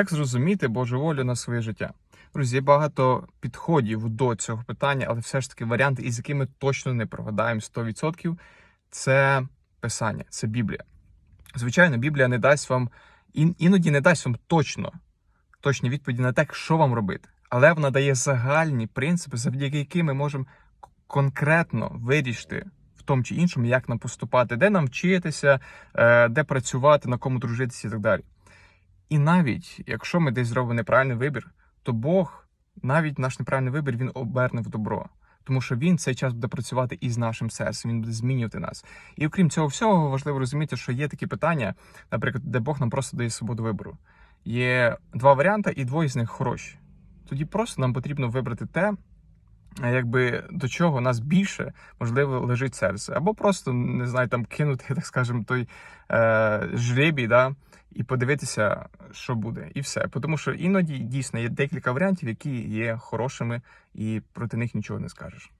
Як зрозуміти Божу волю на своє життя? Друзі, багато підходів до цього питання, але все ж таки варіанти, із якими точно не прогадаємо 100%, це писання, це Біблія. Звичайно, Біблія не дасть вам іноді не дасть вам точно точні відповіді на те, що вам робити. Але вона дає загальні принципи, завдяки яким ми можемо конкретно вирішити в тому чи іншому, як нам поступати, де нам вчитися, е, де працювати, на кому дружитися і так далі. І навіть якщо ми десь зробимо неправильний вибір, то Бог, навіть наш неправильний вибір, він оберне в добро. Тому що він цей час буде працювати із нашим серцем, він буде змінювати нас. І окрім цього всього, важливо розуміти, що є такі питання, наприклад, де Бог нам просто дає свободу вибору. Є два варіанти, і двоє з них хороші. Тоді просто нам потрібно вибрати те, якби до чого нас більше можливо лежить серце, або просто не знаю, там кинути, так скажемо, той е, жребій, да, і подивитися, що буде, і все. Тому що іноді дійсно є декілька варіантів, які є хорошими, і проти них нічого не скажеш.